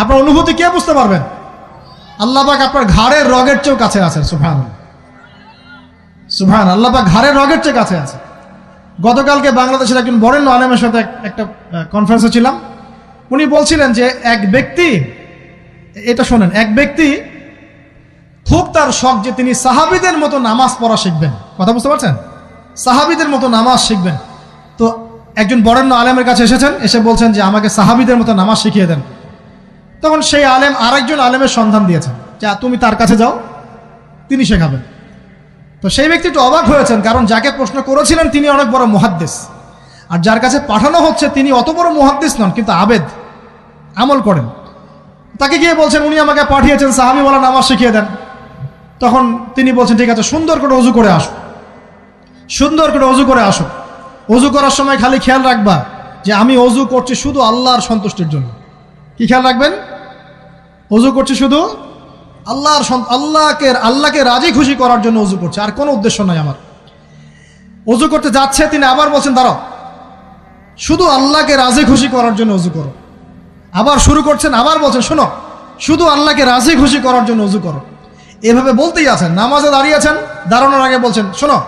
আপনার অনুভূতি কে বুঝতে পারবেন? আল্লাহ পাক আপনার ঘাড়ের রগের চেয়েও কাছে আছেন সুফান সুফান আল্লাহ পাক ঘাড়ের রগের চেয়ে কাছে আছে গতকালকে বাংলাদেশের একজন বরেণ্য আলেমের সাথে একটা কনফারেন্সে ছিলাম। উনি বলছিলেন যে এক ব্যক্তি, এটা শোনেন, এক ব্যক্তি খুব তার শখ যে তিনি সাহাবিদের মতো নামাজ পড়া শিখবেন। কথা বুঝতে পারছেন? সাহাবিদের মতো নামাজ শিখবেন। তো একজন বরেণ্য আলেমের কাছে এসেছেন, এসে বলছেন যে আমাকে সাহাবিদের মতো নামাজ শিখিয়ে দেন। তখন সেই আলেম আরেকজন আলেমের সন্ধান দিয়েছেন যা তুমি তার কাছে যাও, তিনি শেখাবেন। তো সেই ব্যক্তি একটু অবাক হয়েছেন, কারণ যাকে প্রশ্ন করেছিলেন তিনি অনেক বড় মুহাদ্দিস। আর যার কাছে পাঠানো হচ্ছে তিনি অত বড় মুহাদ্দিস নন, কিন্তু আবেদ, আমল করেন। তাকে গিয়ে বলছেন, উনি আমাকে পাঠিয়েছেন সাহাবি বলা নামাজ শিখিয়ে দেন। তখন তিনি বলছেন, ঠিক আছে, সুন্দর করে অজু করে আসো। সুন্দর করে অজু করে আসো। অজু করার সময় খালি খেয়াল রাখবা যে, আমি অজু করছি শুধু আল্লাহর সন্তুষ্টির জন্য। কি খেয়াল রাখবেন? অজু করছি শুধু? আল্লাহর আল্লাহকে আল্লাহকে রাজি খুশি করার জন্য অজু করছে, আর কোনো উদ্দেশ্য নাই আমার। অজু করতে যাচ্ছে, তিনি আবার বলছেন, দাঁড়াও। শুধু আল্লাহকে রাজি খুশি করার জন্য অজু করো। আবার শুরু করছেন, আবার বলছেন, শোনো, শুধু আল্লাহকে রাজি খুশি করার জন্য অজু করো। এভাবে বলতেই আছেন, নামাজে দাঁড়িয়ে আছেন, দাঁড়ানোর আগে বলছেন, শোনো